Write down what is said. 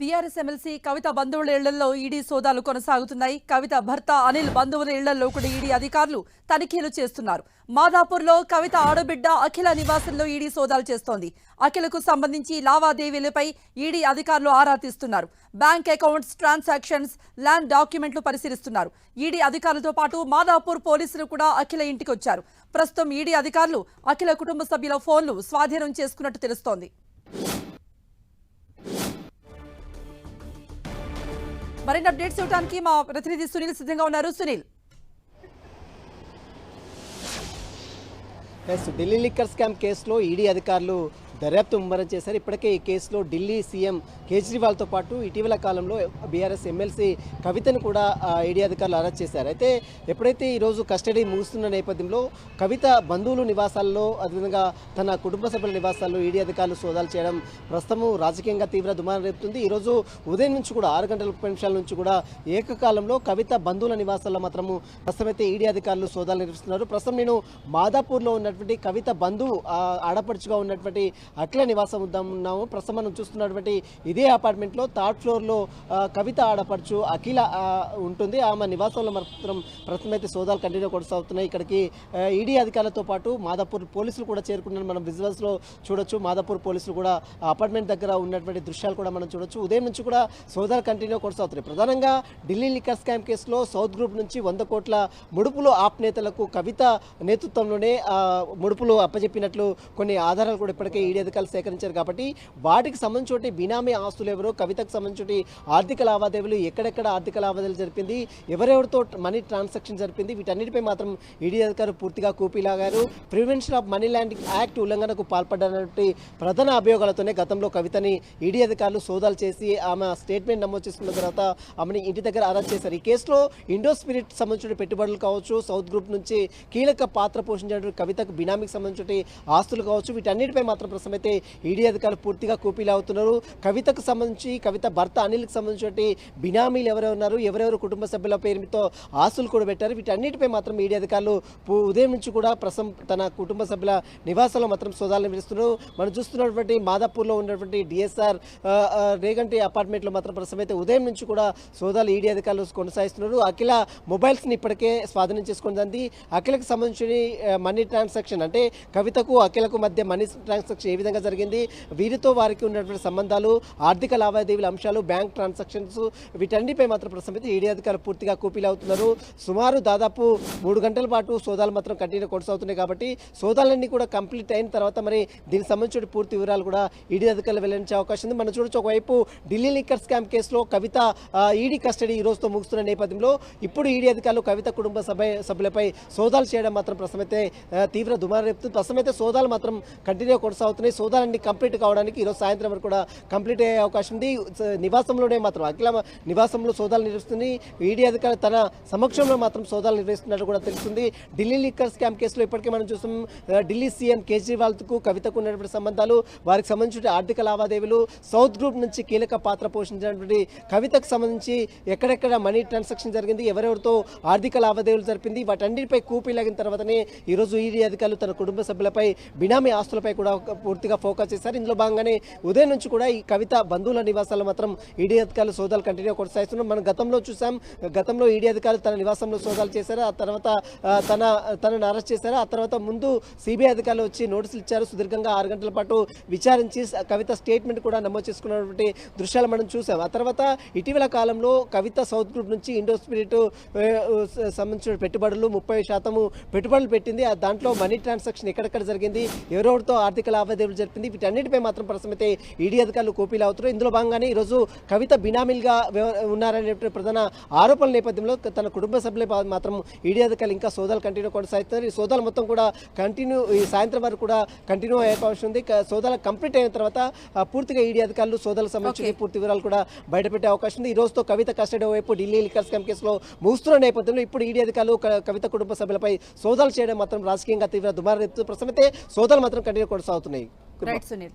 BRS MLC కవిత బంధువుల ఇళ్ళలో ED సోదాలు కొనసాగుతున్నాయి. కవిత భర్త అనిల్ బంధువుల ఇళ్ళలో కూడా ఈడీ అధికారులు తనిఖీలు చేస్తున్నారు. మాదాపూర్లో కవిత ఆడబిడ్డ అఖిల నివాసంలో ఈడీ సోదాలు చేస్తోంది. అఖిలకు సంబంధించి లావాదేవీలపై ఈడీ అధికారులు ఆరా తీస్తున్నారు. బ్యాంక్ అకౌంట్స్ ట్రాన్సాక్షన్స్ ల్యాండ్ డాక్యుమెంట్లు పరిశీలిస్తున్నారు. ఈడీ అధికారులతో పాటు మాదాపూర్ పోలీసులు కూడా అఖిల ఇంటికి వచ్చారు. ప్రస్తుతం ఈడీ అధికారులు అఖిల కుటుంబ సభ్యుల ఫోన్లు స్వాధీనం చేసుకున్నట్టు తెలుస్తోంది. మరిన్ని అప్డేట్స్ ఇవ్వడానికి మా ప్రతినిధి సునీల్ సిద్ధంగా ఉన్నారు. Sunil. Yes Delhi liquor scam కేసులో ఈడీ అధికారులు దర్యాప్తు ముమ్మరం చేశారు. ఇప్పటికే ఈ కేసులో ఢిల్లీ సీఎం కేజ్రీవాల్తో పాటు ఇటీవల కాలంలో బీఆర్ఎస్ ఎమ్మెల్సీ కవితను కూడా ఈడీ అధికారులు అరెస్ట్ చేశారు. అయితే ఎప్పుడైతే ఈరోజు కస్టడీ ముగుస్తున్న నేపథ్యంలో కవిత బంధువులు నివాసాల్లో అదేవిధంగా తన కుటుంబ సభ్యుల నివాసాల్లో ఈడీ అధికారులు సోదాలు చేయడం ప్రస్తుతం రాజకీయంగా తీవ్ర దుమారం రేపుతుంది. ఈరోజు ఉదయం నుంచి కూడా ఆరు గంటల ముప్పై నిమిషాల నుంచి కూడా ఏకకాలంలో కవిత బంధువుల నివాసాల్లో మాత్రము ప్రస్తుతమైతే ఈడీ అధికారులు సోదాలు నిర్వహిస్తున్నారు. ప్రస్తుతం నేను మాదాపూర్లో ఉన్నటువంటి కవిత బంధువు ఆడపడుచుగా ఉన్నటువంటి అఖిల నివాసం ఉద్దాం ఉన్నాము. ప్రస్తుతం మనం చూస్తున్నటువంటి ఇదే అపార్ట్మెంట్లో థర్డ్ ఫ్లోర్లో కవిత ఆడపడుచు అఖిల ఉంటుంది. ఆమె నివాసంలో మాత్రం ప్రస్తుతం అయితే సోదాలు కంటిన్యూ కొనసాగుతున్నాయి. ఇక్కడికి ఈడీ అధికారులతో పాటు మాదాపూర్ పోలీసులు కూడా చేరుకున్నారు మనం విజువల్స్లో చూడొచ్చు. మాదాపూర్ పోలీసులు కూడా అపార్ట్మెంట్ దగ్గర ఉన్నటువంటి దృశ్యాలు కూడా మనం చూడొచ్చు. ఉదయం నుంచి కూడా సోదాలు కంటిన్యూ కొనసాగుతున్నాయి. ప్రధానంగా ఢిల్లీ లిక్కర్ స్కామ్ కేసులో సౌత్ గ్రూప్ నుంచి వంద కోట్ల ముడుపులు ఆప్ నేతలకు కవిత నేతృత్వంలోనే ముడుపులు అప్పజెప్పినట్లు కొన్ని ఆధారాలు కూడా ఇప్పటికే ఈడీ నివేదికలు సేకరించారు కాబట్టి వాటికి సంబంధించి బినామీ ఆస్తులు ఎవరు కవితకు సంబంధించి ఆర్థిక లావాదేవీలు ఎక్కడెక్కడ ఆర్థిక లావాదేవీలు జరిపింది ఎవరెవరితో మనీ ట్రాన్సాక్షన్ జరిపింది వీటన్నిటిపై మాత్రం ఈడీ అధికారులు పూర్తిగా కూపీలాగారు prevention of money laundering act ఉల్లంఘనకు పాల్పడ్డటువంటి ప్రధాన అభియోగాలతోనే గతంలో కవితని ఈడీ అధికారులు సోదాలు చేసి ఆమె స్టేట్మెంట్ నమోదు చేసుకున్న తర్వాత ఆమెని ఇంటి దగ్గర అరెస్ట్ చేశారు. ఈ కేసులో ఇండో స్పిరిట్ సంబంధించిన పెట్టుబడులు కావచ్చు సౌత్ గ్రూప్ నుంచి కీలక పాత్ర పోషించిన కవితకు బినామీకి సంబంధించిన ఆస్తులు కావచ్చు వీటన్నిటిపై మాత్రం ప్రస్తుతం అయితే ఈడీ అధికారులు పూర్తిగా కూపీలు అవుతున్నారు. కవితకు సంబంధించి కవిత భర్త అనిల్కి సంబంధించిన బినామీలు ఎవరెవరు ఉన్నారు ఎవరెవరు కుటుంబ సభ్యుల పేరుతో ఆస్తులు కూడా పెట్టారు. వీటన్నిటిపై మాత్రం ఈడీ అధికారులు ఉదయం నుంచి కూడా ప్రసం తన కుటుంబ సభ్యుల నివాసంలో మాత్రం సోదాలు నిర్వహిస్తున్నారు. మనం చూస్తున్నటువంటి మాదాపూర్లో ఉన్నటువంటి డిఎస్ఆర్ రేగంటి అపార్ట్మెంట్లో మాత్రం ప్రస్తుతం అయితే ఉదయం నుంచి కూడా సోదాలు ఈడీ అధికారులు కొనసాగిస్తున్నారు. అఖిల మొబైల్స్ని ఇప్పటికే స్వాధీనం చేసుకుంది అఖిలకు సంబంధించి మనీ ట్రాన్సాక్షన్ అంటే కవితకు అఖిలకు మధ్య మనీ ట్రాన్సాక్షన్ ఏ విధంగా జరిగింది? వీరితో వారికి ఉన్నటువంటి సంబంధాలు ఆర్థిక లావాదేవీల అంశాలు బ్యాంక్ ట్రాన్సాక్షన్స్ వీటన్నిటిపై మాత్రం ప్రస్తుతం ఈడీ అధికారులు పూర్తిగా కూపీలు అవుతున్నారు. సుమారు దాదాపు మూడు గంటల పాటు సోదాలు మాత్రం కంటిన్యూ కొనసాగుతున్నాయి కాబట్టి సోదాలన్నీ కూడా కంప్లీట్ అయిన తర్వాత మరి దీనికి సంబంధించిన పూర్తి వివరాలు కూడా ఈడీ అధికారులు వెల్లడించే అవకాశం ఉంది. మనం చూడొచ్చు ఒకవైపు ఢిల్లీ లిక్కర్ స్కామ్ కేసులో కవిత ఈడీ కస్టడీ ఈ రోజుతో ముగుస్తున్న నేపథ్యంలో ఇప్పుడు ఈడీ అధికారులు కవిత కుటుంబ సభ సభ్యులపై సోదాలు చేయడం మాత్రం ప్రస్తుతమైతే తీవ్ర దుమారం రేపుతుంది. ప్రస్తుతమైతే సోదాలు మాత్రం కంటిన్యూ కొనసాగుతున్నాయి. సోదాలన్నీ కంప్లీట్ కావడానికి ఈరోజు సాయంత్రం వరకు కూడా కంప్లీట్ అయ్యే అవకాశం ఉంది. నివాసంలోనే మాత్రం అఖిల నివాసంలో సోదాలు నిర్వహిస్తుంది. ఈడీ అధికారులు తన సమక్షంలో మాత్రం సోదాలు నిర్వహిస్తున్నట్టు కూడా తెలుస్తుంది. ఢిల్లీ లిక్కర్ స్కామ్ కేసులో ఇప్పటికే మనం చూస్తాం. ఢిల్లీ సీఎం కేజ్రీవాల్కు కవితకు ఉన్నటువంటి సంబంధాలు వారికి సంబంధించిన ఆర్థిక లావాదేవీలు సౌత్ గ్రూప్ నుంచి కీలక పాత్ర పోషించినటువంటి కవితకు సంబంధించి ఎక్కడెక్కడ మనీ ట్రాన్సాక్షన్ జరిగింది ఎవరెవరితో ఆర్థిక లావాదేవీలు జరిపింది వాటన్నిటిపై కూపీ లాగిన తర్వాతనే ఈరోజు ఈడీ అధికారులు తన కుటుంబ సభ్యులపై బినామీ ఆస్తులపై కూడా పూర్తిగా ఫోకస్ చేశారు. ఇందులో భాగంగానే ఉదయం నుంచి కూడా ఈ కవిత బంధువుల నివాసాలు మాత్రం ఈడీ అధికారులు సోదాలు కంటిన్యూ కొనసాగిస్తున్నాం మనం గతంలో చూసాం గతంలో ఈడీ అధికారులు తన నివాసంలో సోదాలు చేశారు. ఆ తర్వాత తన తనను అరెస్ట్ చేశారు. ఆ తర్వాత ముందు సిబిఐ అధికారులు వచ్చి నోటీసులు ఇచ్చారు. సుదీర్ఘంగా ఆరు గంటల పాటు విచారించి కవిత స్టేట్మెంట్ కూడా నమోదు చేసుకున్నటువంటి దృశ్యాలు మనం చూసాం. ఆ తర్వాత ఇటీవల కాలంలో కవిత సౌత్ గ్రూప్ నుంచి ఇండో స్పిరిట్ సంబంధించిన పెట్టుబడులు ముప్పై శాతము పెట్టుబడులు పెట్టింది. ఆ దాంట్లో మనీ ట్రాన్సాక్షన్ ఎక్కడెక్కడ జరిగింది? ఎవరెవరితో ఆర్థిక లావాదేవీలు జరిపింది వీటన్నిటిపై మాత్రం ప్రస్తుతమైతే ఈడీ అధికారులు కూపీలు అవుతున్నారు. ఇందులో భాగంగానే ఈరోజు కవిత బినామీలుగా ఉన్నారనే ప్రధాన ఆరోపణల నేపథ్యంలో తన కుటుంబ సభ్యులే మాత్రం ఈడీ అధికారులు ఇంకా సోదాలు కంటిన్యూ కొనసాగుతున్నారు ఈ సోదాలు మొత్తం కూడా కంటిన్యూ ఈ సాయంత్రం వరకు కూడా కంటిన్యూ అయ్యే అవకాశం ఉంది. సోదాలు కంప్లీట్ అయిన తర్వాత పూర్తిగా ఈడీ అధికారులు సోదాలకు సంబంధించి పూర్తి వివరాలు కూడా బయటపెట్టే అవకాశం ఉంది. ఈ రోజుతో కవిత కస్టడీ వైపు ఢిల్లీ లిక్కర్ స్కామ్ కేసులో ముగుస్తున్న నేపథ్యంలో ఇప్పుడు ఈడీ అధికారులు కవిత కుటుంబ సభ్యులపై సోదాలు చేయడం మాత్రం రాజకీయంగా తీవ్ర దుమారం రేపుతుంది ప్రస్తుతం అయితే సోదాలు మాత్రం కంటిన్యూ కొనసాగుతున్నాయి. రైట్ సునీల్